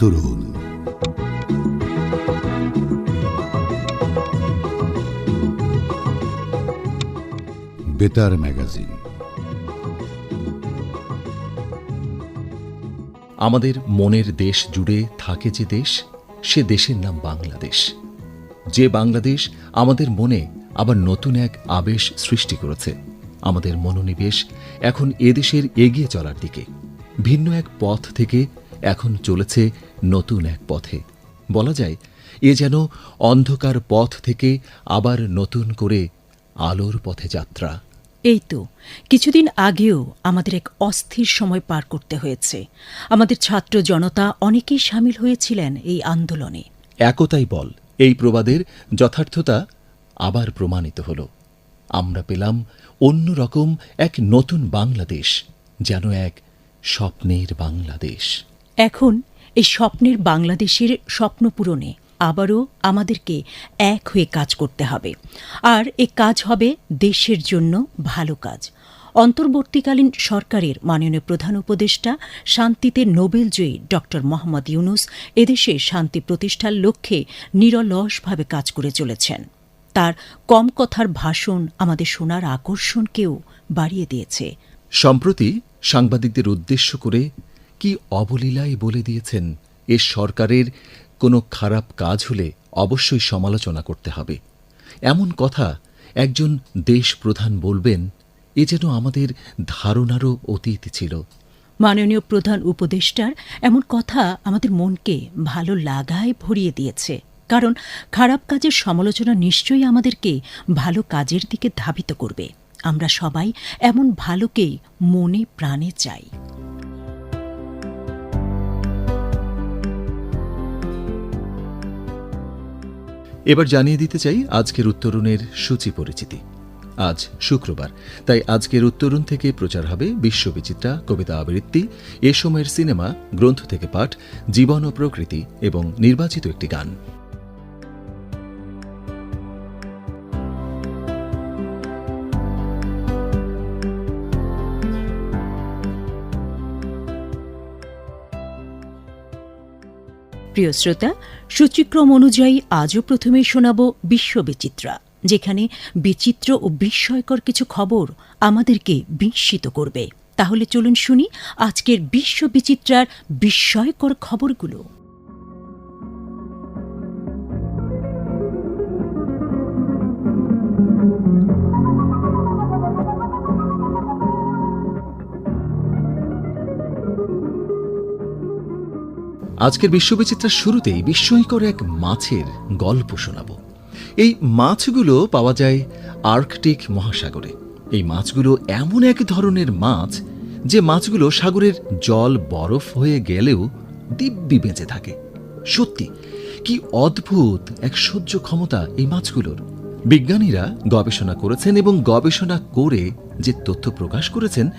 উত্তরণ বেতার ম্যাগাজিন। আমাদের মনের দেশ জুড়ে থাকে যে দেশ, সে দেশের নাম বাংলাদেশ। যে বাংলাদেশ আমাদের মনে আবার নতুন এক আবেশ সৃষ্টি করেছে। আমাদের মনোনিবেশ এখন এদেশের এগিয়ে চলার দিকে। ভিন্ন এক পথ থেকে এখন চলেছে নতুন এক পথে। বলা যায় এ যেন অন্ধকার পথ থেকে আবার নতুন করে আলোর পথে যাত্রা। এই তো কিছুদিন আগেও আমাদের এক অস্থির সময় পার করতে হয়েছে। আমাদের ছাত্র জনতা অনেকেই সামিল হয়েছিলেন এই আন্দোলনে। একতাই বল এই প্রবাদের যথার্থতা আবার প্রমাণিত হল। আমরা পেলাম অন্যরকম এক নতুন বাংলাদেশ যেন এক স্বপ্নের বাংলাদেশ। এখন এই স্বপ্নের বাংলাদেশের স্বপ্ন পূরণে আবারও আমাদেরকে এক হয়ে কাজ করতে হবে। আর এ কাজ হবে দেশের জন্য ভালো কাজ। অন্তর্বর্তীকালীন সরকারের মাননীয় প্রধান উপদেষ্টা, শান্তিতে নোবেলজয়ী ড মোহাম্মদ ইউনুস এদেশে শান্তি প্রতিষ্ঠার লক্ষ্যে নিরলসভাবে কাজ করে চলেছেন। তার কম কথার ভাষণ আমাদের শোনার আকর্ষণকেও বাড়িয়ে দিয়েছে। সম্প্রতি সাংবাদিকদের উদ্দেশ্য করে কি অবলীলায় বলে দিয়েছেন, এ সরকারের কোনো খারাপ কাজ হলে অবশ্যই সমালোচনা করতে হবে। এমন কথা একজন দেশ প্রধান বলবেন, এ যেন আমাদের ধারণারও অতীত ছিল। মাননীয় প্রধান উপদেষ্টার এমন কথা আমাদের মনকে ভালো লাগায় ভরিয়ে দিয়েছে। কারণ খারাপ কাজের সমালোচনা নিশ্চয়ই আমাদেরকে ভালো কাজের দিকে ধাবিত করবে। আমরা সবাই এমন ভালোকেই মনে প্রাণে চাই। এবার জানিয়ে দিতে চাই আজকের উত্তরণের সূচি পরিচিতি। আজ শুক্রবার, তাই আজকের উত্তরণ থেকে প্রচার হবে বিশ্ববিচিত্রা কবিতা আবৃত্তি, এ সময়ের সিনেমা, গ্রন্থ থেকে পাঠ, জীবন ও প্রকৃতি এবং নির্বাচিত একটি গান। প্রিয় শ্রোতা, সূচিক্রম অনুযায়ী আজও প্রথমে শোনাব বিশ্ববিচিত্রা, যেখানে বিচিত্র ও বিস্ময়কর কিছু খবর আমাদেরকে বিস্মিত করবে। তাহলে চলুন শুনি আজকের বিশ্ববিচিত্রার বিস্ময়কর খবরগুলো। আজকের বিশ্ববিচিত্রার শুরুতেই বিস্ময়কর এক মাছের গল্প শোনাব। এই মাছগুলো পাওয়া যায় আর্কটিক মহাসাগরে। এই মাছগুলো এমন এক ধরনের মাছ যে মাছগুলো সাগরের জল বরফ হয়ে গেলেও দিব্যি বেঁচে থাকে। সত্যি, কি অদ্ভুত এক সহ্য ক্ষমতা এই মাছগুলোর। বিজ্ঞানীরা গবেষণা করেছেন এবং গবেষণা করে যে তথ্য প্রকাশ করেছেন,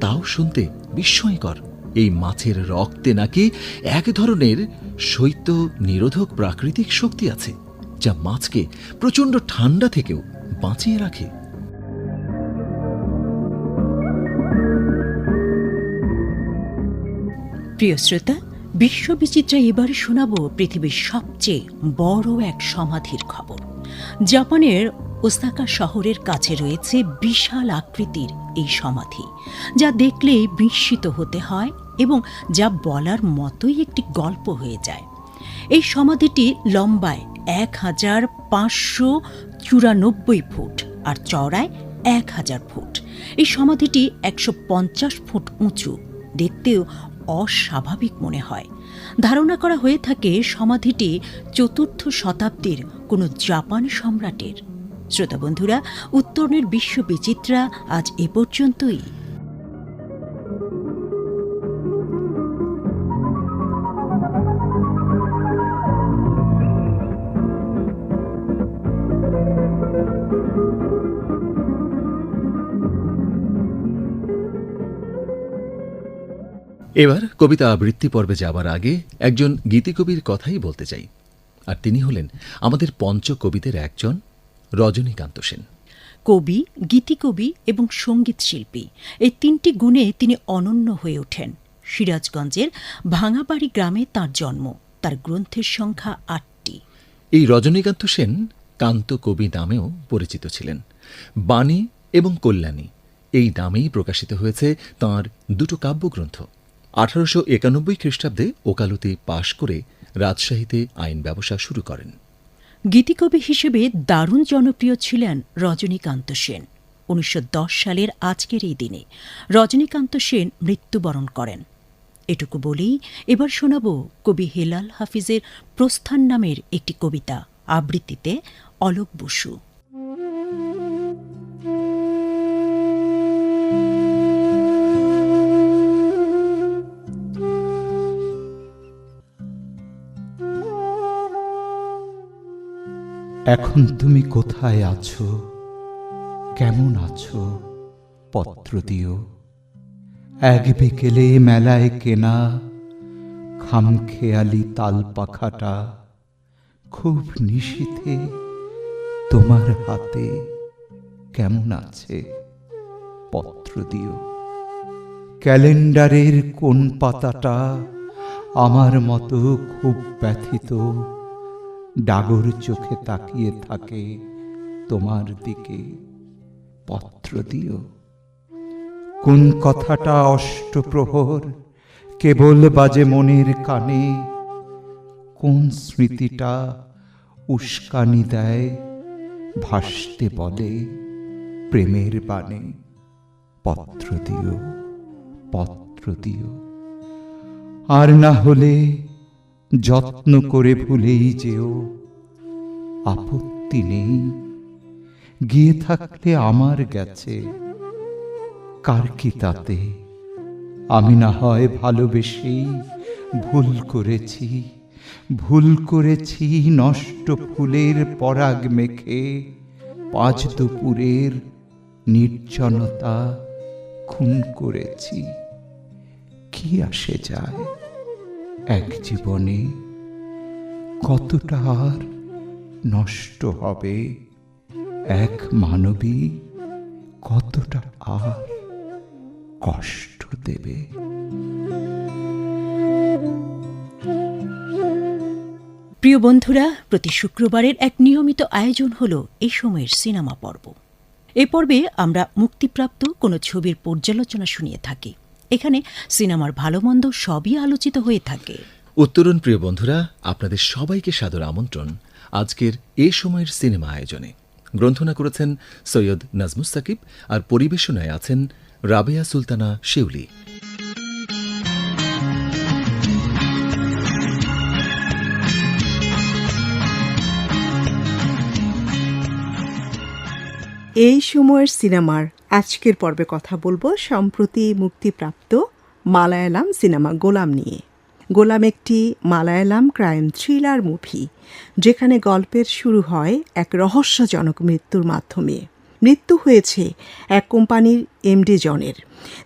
তাও শুনতে বিস্ময়কর। এই মাছের রক্তে নাকি এক ধরনের শৈত্য নিরোধক প্রাকৃতিক শক্তি আছে, যা মাছকে প্রচণ্ড ঠান্ডা থেকেও বাঁচিয়ে রাখে। প্রিয় শ্রোতা, বিশ্ববিচিত্রা এবারে শোনাব পৃথিবীর সবচেয়ে বড় এক সমাধির খবর। জাপানের ওসাকা শহরের কাছে রয়েছে বিশাল আকৃতির এই সমাধি, যা দেখলে বিস্মিত হতে হয় এবং যা বলার মতোই একটি গল্প হয়ে যায়। এই সমাধিটি লম্বায় এক হাজার পাঁচশো চুরানব্বই ফুট আর চওড়ায় এক হাজার ফুট। এই সমাধিটি একশো পঞ্চাশ ফুট উঁচু, দেখতেও অস্বাভাবিক মনে হয়। ধারণা করা হয়ে থাকে সমাধিটি চতুর্থ শতাব্দীর কোনো জাপান সম্রাটের। শ্রোতা বন্ধুরা, উত্তরণের বিশ্ব বিচিত্রা আজ এ পর্যন্তই। এবার কবিতা আবৃত্তি পর্বে যাবার আগে একজন গীতিকবির কথাই বলতে চাই আর তিনি হলেন আমাদের পঞ্চ কবিদের একজন রজনীকান্ত সেন। কবি গীতিকবি এবং সংগীত শিল্পী এই তিনটি গুণে তিনি অনন্য হয়ে ওঠেন। সিরাজগঞ্জের ভাঙাবাড়ি গ্রামে তার জন্ম তার গ্রন্থের সংখ্যা আটটি। এই রজনীকান্ত সেন কান্ত কবি নামেও পরিচিত ছিলেন। বাণী এবং কল্যাণী এই নামেই প্রকাশিত হয়েছে তাঁর দুটো কাব্যগ্রন্থ। আঠারোশো একানব্বই খ্রিস্টাব্দে ওকালতি পাশ করে রাজশাহীতে আইন ব্যবসা শুরু করেন। গীতিকবি হিসেবে দারুণ জনপ্রিয় ছিলেন রজনীকান্ত সেন। উনিশশো দশ সালের আজকের এই দিনে রজনীকান্ত সেন মৃত্যুবরণ করেন। এটুকু বলেই এবার শোনাব কবি হেলাল হাফিজের প্রস্থান নামের একটি কবিতা আবৃত্তিতে অলোক বসু। এখন তুমি কোথায় আছো? কেমন আছো? পত্র দিও। এক বিকেলে মেলায় কেনা খামখেয়ালি তাল পাখাটা খুব নিশীথে তোমার হাতে কেমন আছে? পত্র দিও। ক্যালেন্ডারের কোন পাতাটা আমার মতো খুব ব্যথিত? ডাগর চোখে তাকিয়ে থাকে তোমার দিকে। পত্র দিও। কোন কথাটা অষ্টপ্রহর? কেবল বাজে মনের কানে। কোন স্মৃতিটা উস্কানি দেয়? ভাসতে বলে প্রেমের বাণে। পত্র দিও পত্র দিও। আর না হলে যত্ন করে ভুলেই যেও। আপত্তি নেই। গিয়ে থাকলে আমার গেছে। কার কি তাতে? আমি না হয় ভালোবেসেই ভুল করেছি। ভুল করেছি নষ্ট ফুলের পরাগ মেখে। পাঁচ দুপুরের নির্জনতা খুন করেছি। কি আসে যায়? এক জীবনে কতটা আর নষ্ট হবে? এক মানবী কতটা আর কষ্ট দেবে? প্রিয় বন্ধুরা, প্রতি শুক্রবারের এক নিয়মিত আয়োজন হল এই সময়ের সিনেমা পর্ব। এ পর্বে আমরা মুক্তিপ্রাপ্ত কোনো ছবির পর্যালোচনা শুনিয়ে থাকি। এখানে সিনেমার ভালো মন্দ সবই আলোচিত হয়ে থাকে। উত্তরণ প্রিয় বন্ধুরা, আপনাদের সবাইকে সাদর আমন্ত্রণ। আজকের এ সময়ের সিনেমা আয়োজনে গ্রন্থনা করেছেন সৈয়দ নাজমুস সাকিব আর পরিবেশনায় আছেন রাবেয়া সুলতানা শিউলি। এই সময়ের সিনেমার আজকের পর্বে কথা বলব সম্প্রতি মুক্তিপ্রাপ্ত মালায়ালাম সিনেমা গোলাম নিয়ে। গোলাম একটি মালায়ালাম ক্রাইম থ্রিলার মুভি, যেখানে গল্পের শুরু হয় এক রহস্যজনক মৃত্যুর মাধ্যমে। মৃত্যু হয়েছে এক কোম্পানির এমডি জনের।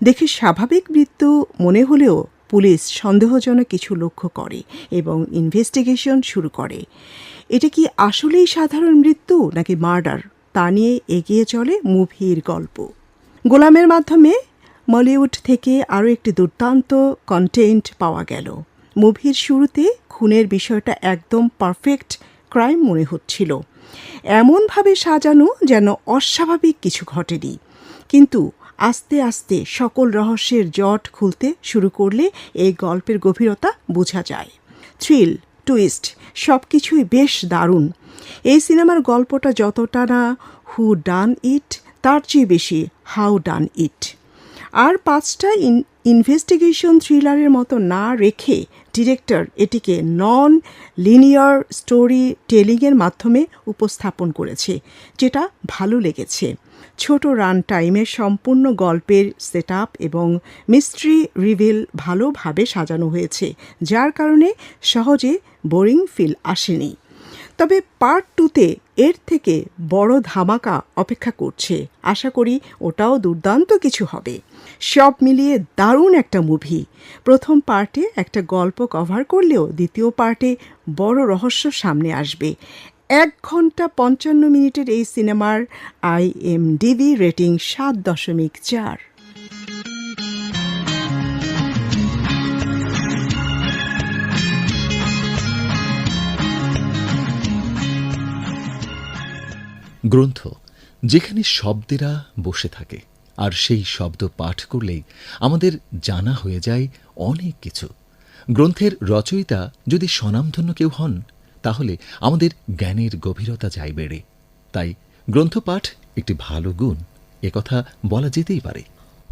দেখে স্বাভাবিক মৃত্যু মনে হলেও পুলিশ সন্দেহজনক কিছু লক্ষ্য করে এবং ইনভেস্টিগেশন শুরু করে। এটা কি আসলেই সাধারণ মৃত্যু নাকি মার্ডার? তা নিয়ে এগিয়ে চলে মুভির গল্প। গোলামের মাধ্যমে মলিউড থেকে আরও একটি দুর্দান্ত কন্টেন্ট পাওয়া গেল। মুভির শুরুতে খুনের বিষয়টা একদম পারফেক্ট ক্রাইম মনে হচ্ছিল। এমনভাবে সাজানো যেন অস্বাভাবিক কিছু ঘটেনি। কিন্তু আস্তে আস্তে সকল রহস্যের জট খুলতে শুরু করলে এই গল্পের গভীরতা বোঝা যায়। থ্রিল, টুইস্ট সব কিছুই বেশ দারুণ। এই সিনেমার গল্পটা যতটা না হু ডান ইট, তার চেয়ে বেশি হাউ ডান ইট। আর পাঁচটা ইন ইনভেস্টিগেশন থ্রিলারের মতো না রেখে ডিরেক্টর এটিকে নন লিনিয়ার স্টোরি টেলিংয়ের মাধ্যমে উপস্থাপন করেছে, যেটা ভালো লেগেছে। ছোট রান টাইমে সম্পূর্ণ গল্পের সেট এবং মিস্ট্রি রিভিল ভালোভাবে সাজানো হয়েছে, যার কারণে সহজে বোরিং ফিল আসেনি। তবে পার্ট টুতে এর থেকে বড় ধামাকা অপেক্ষা করছে। আশা করি ওটাও দুর্দান্ত কিছু হবে। সব মিলিয়ে দারুণ একটা মুভি প্রথম পার্টে একটা গল্প কভার করলেও দ্বিতীয় পার্টে বড় রহস্য সামনে আসবে। এক ঘণ্টা পঞ্চান্ন মিনিটের এই সিনেমার আই এম ডিভি রেটিং সাত দশমিক চার। গ্রন্থ, যেখানে শব্দেরা বসে থাকে, আর সেই শব্দ পাঠ করলেই আমাদের জানা হয়ে যায় অনেক কিছু। গ্রন্থের রচয়িতা যদি স্বনামধন্য কেউ হন, তাহলে আমাদের জ্ঞানের গভীরতা যায় বেড়ে। তাই গ্রন্থপাঠ একটি ভালো গুণ একথা বলা যেতেই পারে।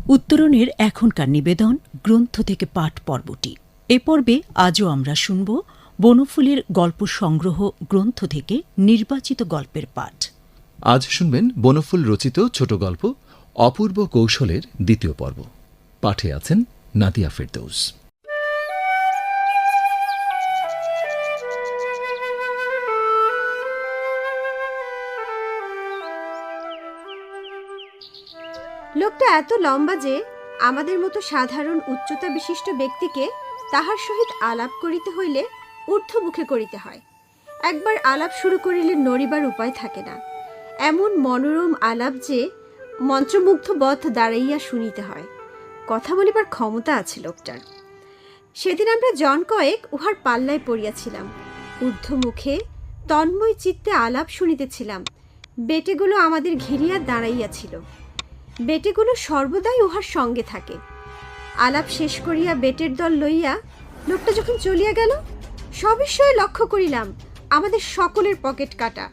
উত্তরণের এখনকার নিবেদন গ্রন্থ থেকে পাঠ পর্বটি। এ পর্বে আজও আমরা শুনব বনফুলের গল্প সংগ্রহ গ্রন্থ থেকে নির্বাচিত গল্পের পাঠ। আজ শুনবেন বনফুল রচিত ছোট গল্প, অপূর্ব কৌশলের দ্বিতীয় পর্ব। পাঠে আছেন নাদিয়া ফেরদৌস। লোকটা এত লম্বা যে আমাদের মতো সাধারণ উচ্চতা বিশিষ্ট ব্যক্তিকে তাহার সহিত আলাপ করিতে হইলে ঊর্ধ্বমুখে করিতে হয়। একবার আলাপ শুরু করিলে নড়িবার উপায় থাকে না। এমন মনোরম আলাপ যে মন্ত্রমুগ্ধ বধ দাঁড়াইয়া শুনিতে হয়। কথা বলিবার ক্ষমতা আছে লোকটার। সেদিন আমরা জন কয়েক উহার পাল্লায় পড়িয়াছিলাম। ঊর্ধ্বমুখে তন্ময় চিত্তে আলাপ শুনিতেছিলাম। বেটেগুলো আমাদের ঘিরিয়া দাঁড়াইয়াছিল। বেটেগুলো সর্বদাই উহার সঙ্গে থাকে। আলাপ শেষ করিয়া বেটের দল লইয়া লোকটা যখন চলিয়া গেল সবিষয়ে লক্ষ্য করিলাম, আমাদের সকলের পকেট কাটা।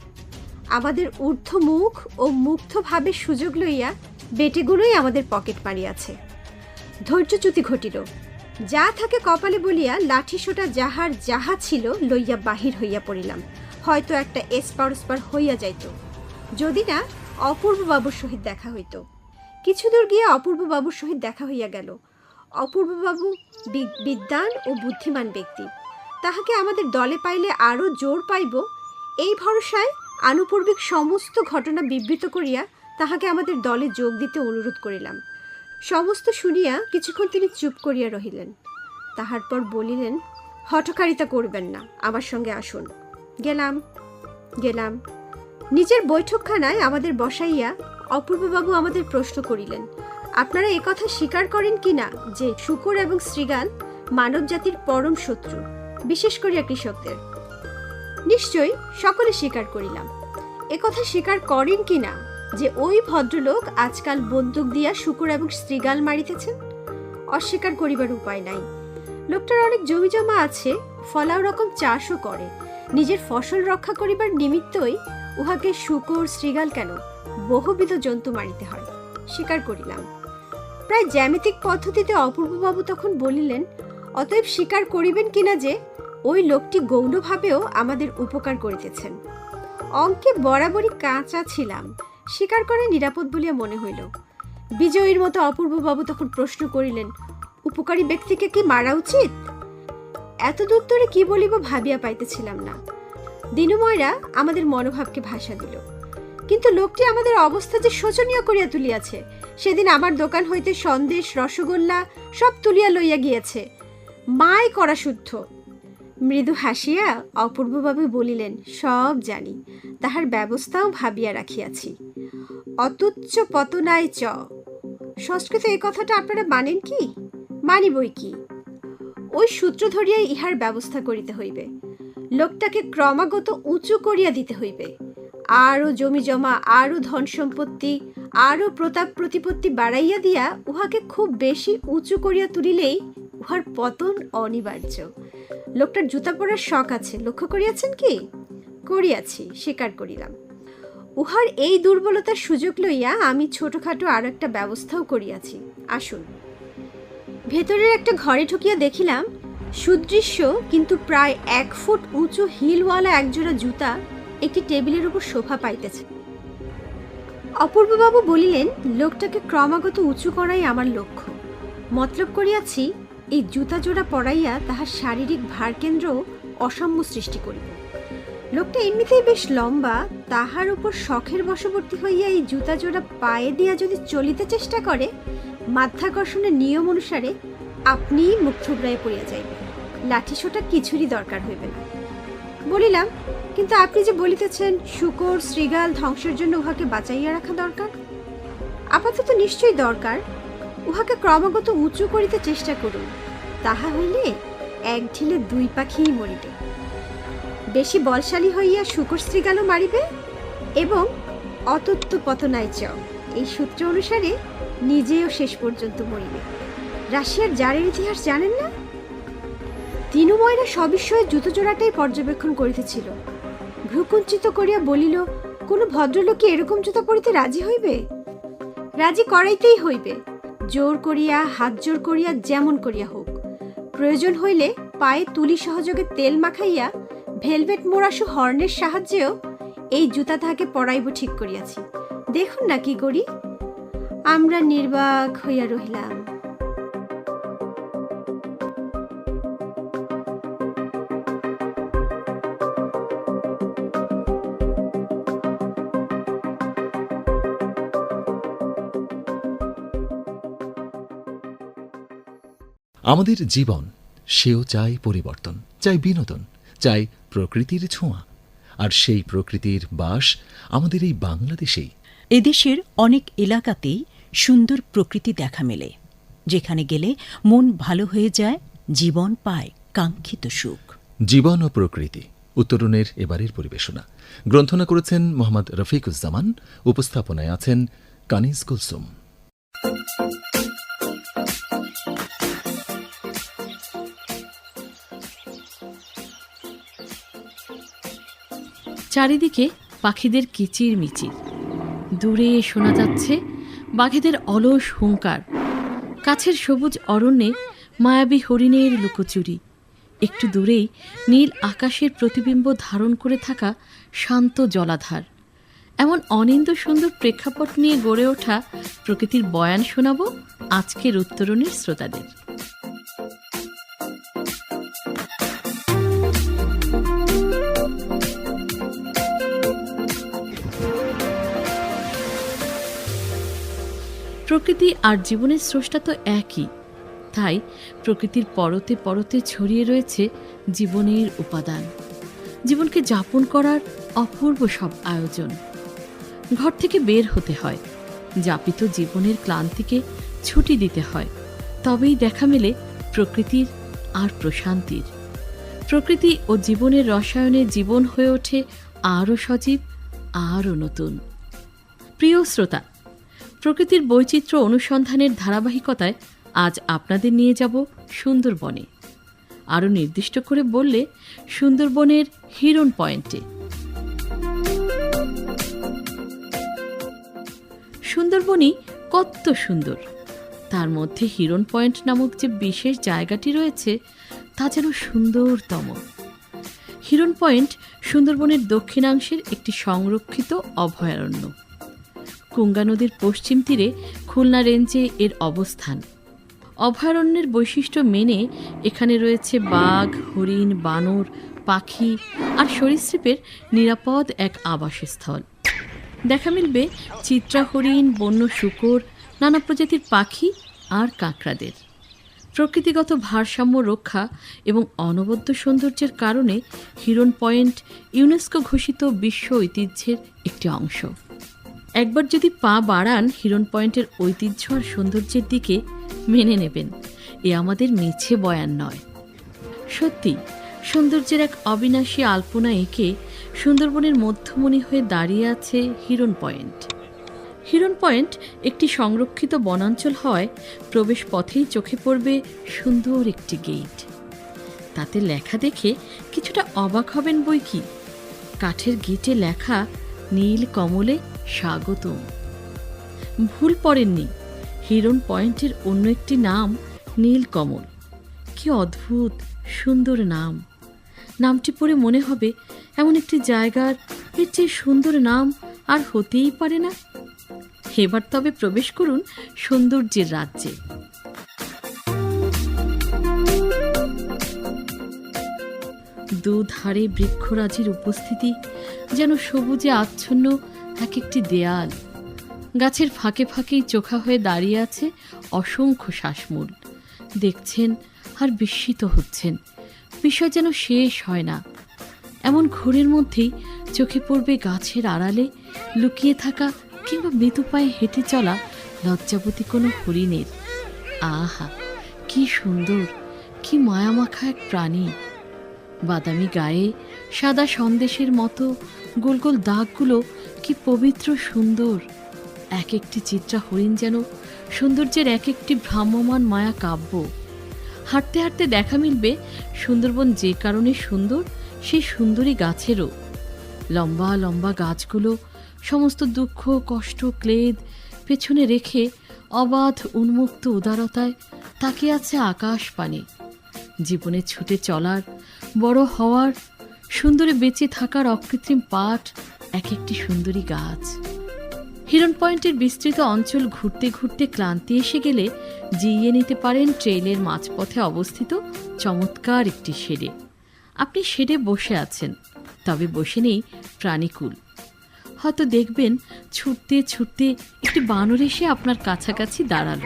আমাদের ঊর্ধ্ব মুখ ও মুগ্ধভাবে সুযোগ লইয়া বেটেগুলোই আমাদের পকেট মারিয়াছে। ধৈর্যচ্যুতি ঘটিল। যা থাকে কপালে বলিয়া লাঠি সোটা যাহার যাহা ছিল লইয়া বাহির হইয়া পড়িলাম। হয়তো একটা এসপার ওসপার হইয়া যাইত। যদি না, অপূর্ববাবুর সহিত দেখা হইত। কিছু দূর গিয়া অপূর্ববাবুর সহিত দেখা হইয়া গেল। অপূর্ববাবু বি- বিদ্বান ও বুদ্ধিমান ব্যক্তি। তাহাকে আমাদের দলে পাইলে আরও জোর পাইব, এই ভরসায় আনুপূর্বিক সমস্ত ঘটনা বিবৃত করিয়া তাহাকে আমাদের দলে যোগ দিতে অনুরোধ করিলাম। সমস্ত শুনিয়া কিছুক্ষণ তিনি চুপ করিয়া রহিলেন। তাহার পর বলিলেন, হঠকারিতা করবেন না, আমার সঙ্গে আসুন। গেলাম গেলাম। নিজের বৈঠকখানায় আমাদের বসাইয়া অপূর্ববাবু আমাদের প্রশ্ন করিলেন, আপনারা একথা স্বীকার করেন কি না যে শুকর এবং শ্রীগাল মানব জাতির পরম শত্রু, বিশেষ করিয়া কৃষকদের? নিশ্চয়ই সকলে স্বীকার করিলাম। একথা স্বীকার করেন কি না যে ওই ভদ্রলোক আজকাল বন্দুক দিয়া শুকর এবং শ্রীগাল মারিতেছেন? অস্বীকার করিবার উপায় নাই। লোকটার অনেক জমি জমা আছে, ফলাও রকম চাষও করে। নিজের ফসল রক্ষা করিবার নিমিত্তই উহাকে শুকর শ্রীগাল কেন বহুবিধ জন্তু মারিতে হয়, স্বীকার করিলাম। প্রায় জ্যামিতিক পদ্ধতিতে অপূর্ববাবু তখন বলিলেন, অতএব স্বীকার করিবেন কিনা যে ওই লোকটি গৌণভাবেও আমাদের উপকার করিতেছেন। অঙ্কে বরাবরই কাঁচা ছিলাম, স্বীকার করে নিরাপদ বলিয়া মনে হইল। বিজয়ীর মতো অপূর্ববাবু তখন প্রশ্ন করিলেন, উপকারী ব্যক্তিকে কি মারা উচিত? এত দূর ধরে কি বলিব ভাবিয়া পাইতেছিলাম না। দিনুময়রা আমাদের মনোভাবকে ভাষা দিল, কিন্তু লোকটি আমাদের অবস্থা যে শোচনীয় করিয়া তুলিয়াছে, সেদিন আমার দোকান হইতে সন্দেশ, রসগোল্লা সব তুলিয়া লইয়া গিয়েছে। মাই করা শুদ্ধ মৃদু হাসিয়া অপূর্বভাবে বলিলেন, সব জানি, তাহার ব্যবস্থাও ভাবিয়া রাখিয়াছি। অতুচ্চ পতনায় চ। সংস্কৃত এই কথাটা আপনারা মানেন কি? মানি বই কি? ওই সূত্র ধরিয়াই ইহার ব্যবস্থা করিতে হইবে। লোকটাকে ক্রমাগত উঁচু করিয়া দিতে হইবে। আরও জমি জমা, আরও ধন সম্পত্তি, আরও প্রতাপ প্রতিপত্তি বাড়াইয়া দিয়া উহাকে খুব বেশি উঁচু করিয়া তুলিলেই উহার পতন অনিবার্য। লোকটার জুতা পরার শখ আছে, লক্ষ্য করিয়াছেন কি? করিয়াছি, স্বীকার করিলাম। উহার এই দুর্বলতার সুযোগ লইয়া আমি ছোটখাটো আরও একটা ব্যবস্থাও করিয়াছি। আসুন। ভেতরের একটা ঘরে ঢুকিয়া দেখিলাম, সুদৃশ্য কিন্তু প্রায় এক ফুট উঁচু হিলওয়ালা একজোড়া জুতা একটি টেবিলের উপর শোভা পাইতেছে। অপূর্ববাবু বলিলেন, লোকটাকে ক্রমাগত উঁচু করাই আমার লক্ষ্য। মতলব করিয়াছি এই জুতা জোড়া পরাইয়া তাহার শারীরিক ভারকেন্দ্র অসাম্য সৃষ্টি করিব লোকটা এমনিতেই বেশ লম্বা, তাহার উপর শখের বশবর্তী হইয়া এই জুতা জোড়া পায়ে দিয়া যদি চলিতে চেষ্টা করে, মাধ্যাকর্ষণের নিয়ম অনুসারে আপনিই মুখ থুবড়াইয়া পড়িয়া যাইবে লাঠি সোটা কিছুরই দরকার হইবে না। বলিলাম, কিন্তু আপনি যে বলিতেছেন, শুকর শ্রীগাল ধ্বংসের জন্য উহাকে বাঁচাইয়া রাখা দরকার? আপাতত নিশ্চয়ই দরকার। উহাকে ক্রমাগত উঁচু করিতে চেষ্টা করুন। তাহা হইলে এক ঢিলে দুই পাখিই মরিবে। বেশি বলশালী হইয়া শুকর শ্রীগালও মারিবে এবং অতত্ব পতনায় চ এই সূত্র অনুসারে নিজেও শেষ পর্যন্ত মরিবে। রাশিয়ার জারের ইতিহাস জানেন না? তিনুময়রা সবিস্ময়ে জুতোজোড়াটাই পর্যবেক্ষণ করিতেছিল। ভ্রুকুঞ্চিত করিয়া বলিল, কোনো ভদ্রলোক কি এরকম জুতা পরিতে রাজি হইবে? রাজি করাইতেই হইবে। জোর করিয়া, হাত জোর করিয়া, যেমন করিয়া হোক। প্রয়োজন হইলে পায়ে তুলি সহযোগে তেল মাখাইয়া ভেলভেট মোড়াসু হর্নের সাহায্যেও এই জুতা তাহাকে পরাইব ঠিক করিয়াছি। দেখুন না কি করি। আমরা নির্বাক হইয়া রহিলাম। আমাদের জীবন সেও চায় পরিবর্তন চাই বিনোদন চাই প্রকৃতির ছোঁয়া। আর সেই প্রকৃতির বাস আমাদের এই বাংলাদেশেই। এদেশের অনেক এলাকাতেই সুন্দর প্রকৃতি দেখা মেলে যেখানে গেলে মন ভালো হয়ে যায় জীবন পায় কাঙ্ক্ষিত সুখ। জীবন ও প্রকৃতি উত্তরণের এবারের পরিবেশনা। গ্রন্থনা করেছেন মোহাম্মদ রফিকুজ্জামান উপস্থাপনায় আছেন কানিজ কুলসুম। চারিদিকে পাখিদের কিচির মিচির দূরে শোনা যাচ্ছে বাঘেদের অলস হুঙ্কার। কাছের সবুজ অরণ্যে মায়াবী হরিণের লুকোচুরি। একটু দূরেই নীল আকাশের প্রতিবিম্ব ধারণ করে থাকা শান্ত জলাধার। এমন অনিন্দ সুন্দর প্রেক্ষাপট নিয়ে গড়ে ওঠা প্রকৃতির বয়ান শোনাব আজকের উত্তরণের শ্রোতাদের। প্রকৃতি আর জীবনের স্রষ্টা তো একই। তাই প্রকৃতির পরতে পরতে ছড়িয়ে রয়েছে জীবনের উপাদান। জীবনকে যাপন করার অপূর্ব সব আয়োজন। ঘর থেকে বের হতে হয়। যাপিত জীবনের ক্লান্তিকে ছুটি দিতে হয়। তবেই দেখা মেলে প্রকৃতির আর প্রশান্তির। প্রকৃতি ও জীবনের রসায়নে জীবন হয়ে ওঠে আরও সজীব, আরও নতুন। প্রিয় শ্রোতা প্রকৃতির বৈচিত্র্য অনুসন্ধানের ধারাবাহিকতায় আজ আপনাদের নিয়ে যাব সুন্দরবনে। আরও নির্দিষ্ট করে বললে, সুন্দরবনের হিরন পয়েন্টে। সুন্দরবনই কত সুন্দর। তার মধ্যে হিরন পয়েন্ট নামক যে বিশেষ জায়গাটি রয়েছে, তা যেন সুন্দরতম। হিরন পয়েন্ট সুন্দরবনের দক্ষিণাংশের একটি সংরক্ষিত অভয়ারণ্য। কুঙ্গা নদীর পশ্চিম তীরে খুলনা রেঞ্জে এর অবস্থান। অভয়ারণ্যের বৈশিষ্ট্য মেনে এখানে রয়েছে বাঘ, হরিণ, বানর, পাখি আর সরীসৃপের নিরাপদ এক আবাসস্থল। দেখা মিলবে চিত্রা হরিণ বন্য শুকর, নানা প্রজাতির পাখি আর কাঁকড়াদের। প্রকৃতিগত ভারসাম্য রক্ষা এবং অনবদ্য সৌন্দর্যের কারণে হিরন পয়েন্ট ইউনেস্কো ঘোষিত বিশ্ব ঐতিহ্যের একটি অংশ। একবার যদি পা বাড়ান হিরন পয়েন্টের ঐতিহ্য আর সৌন্দর্যের দিকে মেনে নেবেন। এ আমাদের মিছে বয়ান নয়। সত্যি, সৌন্দর্যের এক অবিনাশী আলপনা এঁকে সুন্দরবনের মধ্যমণি হয়ে দাঁড়িয়ে আছে হিরন পয়েন্ট। হিরন পয়েন্ট একটি সংরক্ষিত বনাঞ্চল হওয়ায় প্রবেশ পথেই চোখে পড়বে সুন্দর একটি গেট। তাতে লেখা দেখে কিছুটা অবাক হবেন বই কি? কাঠের গেটে লেখা নীল কমলে স্বাগতম। ভুল পড়েননি। হিরন পয়েন্টের অন্য একটি নাম নীলকমল। কি অদ্ভুত, সুন্দর নাম। নামটি পড়ে মনে হবে এমন একটি জায়গার এর চেয়ে সুন্দর নাম আর হতেই পারে না। এবার তবে প্রবেশ করুন সৌন্দর্যের রাজ্যে। দুধারে বৃক্ষরাজির উপস্থিতি যেন সবুজে আচ্ছন্ন এক একটি দেয়াল। গাছের ফাঁকে ফাঁকেই চোখা হয়ে দাঁড়িয়ে আছে অসংখ্য শ্বাসমূল। দেখছেন আর বিস্মিত হচ্ছেন। বিষয় যেন শেষ হয় না। এমন ঘোরের মধ্যেই চোখে পড়বে গাছের আড়ালে, লুকিয়ে থাকা কিংবা মৃদু পায়ে হেঁটে চলা লজ্জাবতী কোনো হরিণের। আহা, কি সুন্দর, কি মায়ামাখা এক প্রাণী। বাদামি গায়ে সাদা সন্দেশের মতো গোল গোল দাগগুলো কি পবিত্র সুন্দর। এক একটি চিত্রা হরিণ যেন সৌন্দর্যের এক একটি ভ্রাম্যমান মায়া কাব্য। হাঁটতে হাঁটতে দেখা মিলবে সুন্দরবন যে কারণে সুন্দর, সেই সুন্দরী গাছেরও। লম্বা লম্বা গাছগুলো, সমস্ত দুঃখ, কষ্ট, ক্লেদ পেছনে রেখে অবাধ, উন্মুক্ত উদারতায় তাকিয়ে আছে আকাশ পানে। জীবনে ছুটে চলার, বড় হওয়ার, সুন্দরে বেঁচে থাকার অকৃত্রিম পাঠ এক একটি সুন্দরী গাছ। হিরন পয়েন্টের বিস্তৃত অঞ্চল ঘুরতে ঘুরতে ক্লান্তি এসে গেলে জিইয়ে নিতে পারেন ট্রেইলের মাঝপথে অবস্থিত চমৎকার একটি শেডে। আপনি শেডে বসে আছেন, তবে বসে নেই প্রাণীকুল। হয়তো দেখবেন ছুটতে ছুটতে একটি বানর এসে আপনার কাছাকাছি দাঁড়াল।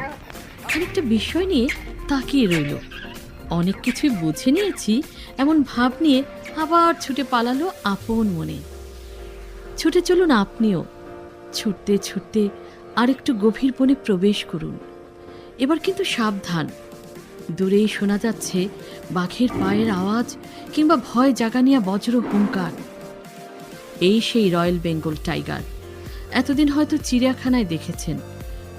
খানিকটা বিষয় নিয়ে তাকিয়ে রইল। অনেক কিছুই বুঝে নিয়েছি, এমন ভাব নিয়ে আবার ছুটে পালালো আপন মনে। ছুটে চলুন আপনিও। ছুটতে ছুটতে আরেকটু গভীর বনে প্রবেশ করুন। এবার কিন্তু সাবধান। দূরেই শোনা যাচ্ছে বাঘের পায়ের আওয়াজ কিংবা ভয় জাগানিয়া বজ্র হুঙ্কার। এই সেই রয়্যাল বেঙ্গল টাইগার। এতদিন হয়তো চিড়িয়াখানায় দেখেছেন।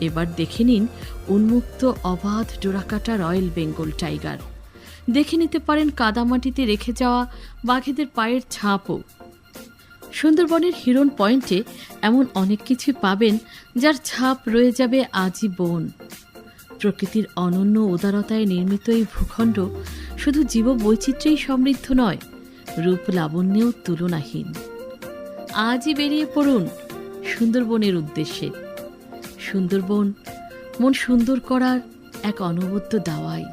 এবার দেখে নিন উন্মুক্ত অবাধ ডোরাকাটা রয়্যাল বেঙ্গল টাইগার। দেখে নিতে পারেন কাদামাটিতে রেখে যাওয়া বাঘেদের পায়ের ছাপও। সুন্দরবনের হিরন পয়েন্টে এমন অনেক কিছু পাবেন যার ছাপ রয়ে যাবে আজীবন। প্রকৃতির অনন্য উদারতায় নির্মিত এই ভূখণ্ড শুধু জীব বৈচিত্র্যেই সমৃদ্ধ নয়, রূপ লাবণ্যেও তুলনাহীন। আজই বেরিয়ে পড়ুন সুন্দরবনের উদ্দেশ্যে। সুন্দরবন, মন সুন্দর করার এক অনবদ্য দাওয়াই।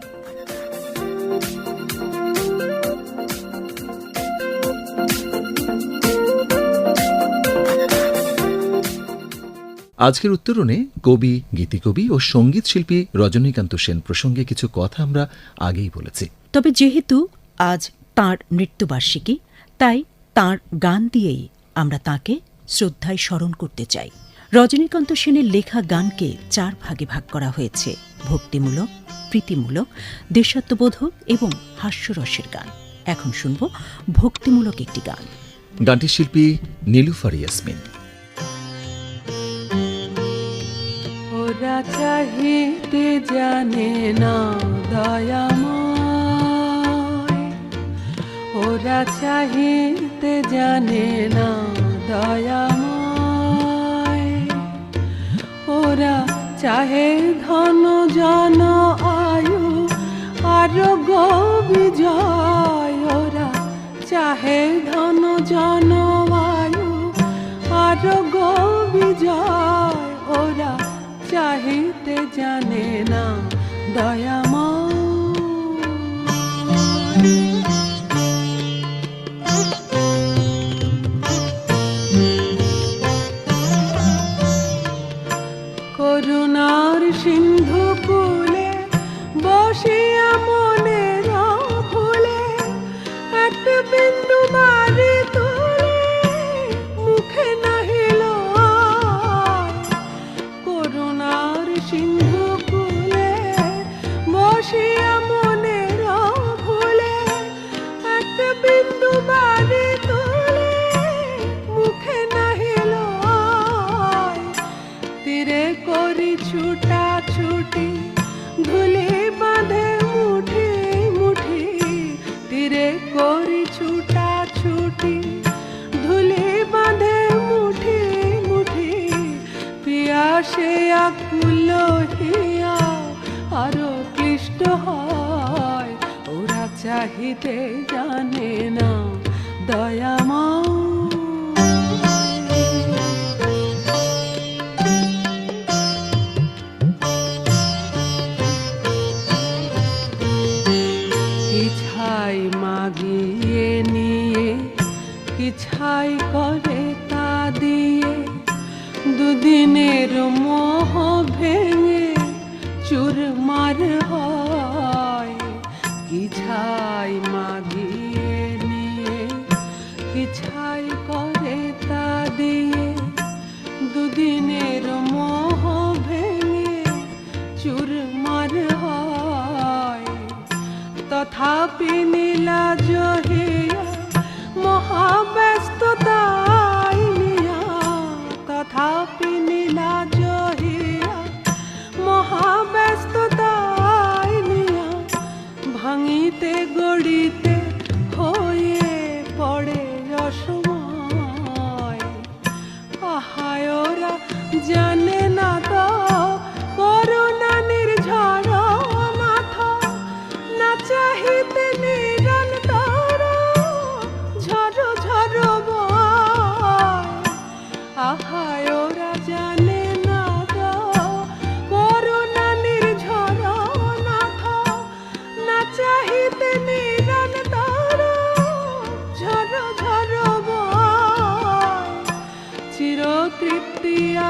আজকের উত্তরণে কবি গীতিকবি ও সংগীত শিল্পী রজনীকান্ত সেন প্রসঙ্গে কিছু কথা আমরা আগেই বলেছি। তবে যেহেতু আজ তার মৃত্যুবার্ষিকী তাই তার গান দিয়েই আমরা তাকে শ্রদ্ধায় স্মরণ করতে চাই। রজনীকান্ত সেনের লেখা গানকে চার ভাগে ভাগ করা হয়েছে ভক্তিমূলক প্রীতিমূলক দেশাত্মবোধক এবং হাস্যরসের গান। এখন শুনব ভক্তিমূলক একটি গান। গানটির শিল্পী নীলুফার ইয়াসমিন। ওরা চাহিতে জানে না দয়াময়। ওরা চাহিতে জানে না দয়াময়। ওরা চাহে ধন, জন, আয়ু আরোগ্য বিজয়। ওরা চাহে ধন, জন জানে না দয়াময় তীরে করি ছুটা ছুটি, ধুলি বাঁধে মুঠি মুঠি, পিয়াসে আকুল হিয়া আরও ক্লিষ্ট হয়। ওরা চাহিতে জানে না দয়াময়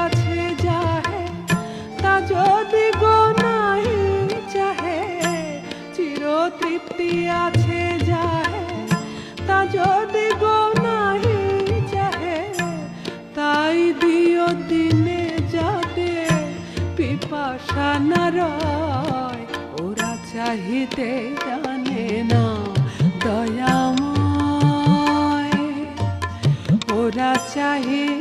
আছে যাহে, তা যদি গো নাহি চাহে চির তৃপ্তি আছে যাহে, তা যদি গো নাহি চাহে, তাই দিও দিনে যাতে পিপাসা না ওরা চাহিতে জানে না দয়াময়। ওরা চাহিতে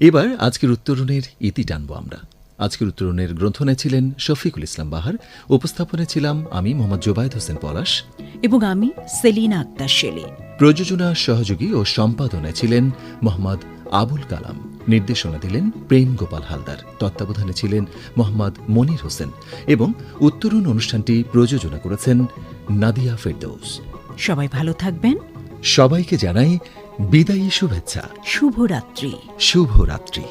এবার আজকের উত্তরণের ইতি টানব আমরা। আজকের উত্তরণের গ্রন্থনে ছিলেন শফিকুল ইসলাম বাহার উপস্থাপনে ছিলাম আমি মোহাম্মদ জোবায়দ হোসেন পলাশ। এবং আমি সেলিনা আক্তার শেলি। প্রযোজনা সহযোগী ও সম্পাদনায় ছিলেন মোহাম্মদ আবুল কালাম। নির্দেশনা দিলেন প্রেম গোপাল হালদার। তত্ত্বাবধানে ছিলেন মোহাম্মদ মনির হোসেন। এবং উত্তরণ অনুষ্ঠানটি প্রযোজনা করেছেন নাদিয়া ফেরদৌস। সবাই ভালো থাকবেন। সবাইকে জানাই বিদায়ী শুভেচ্ছা। শুভরাত্রি। শুভরাত্রি।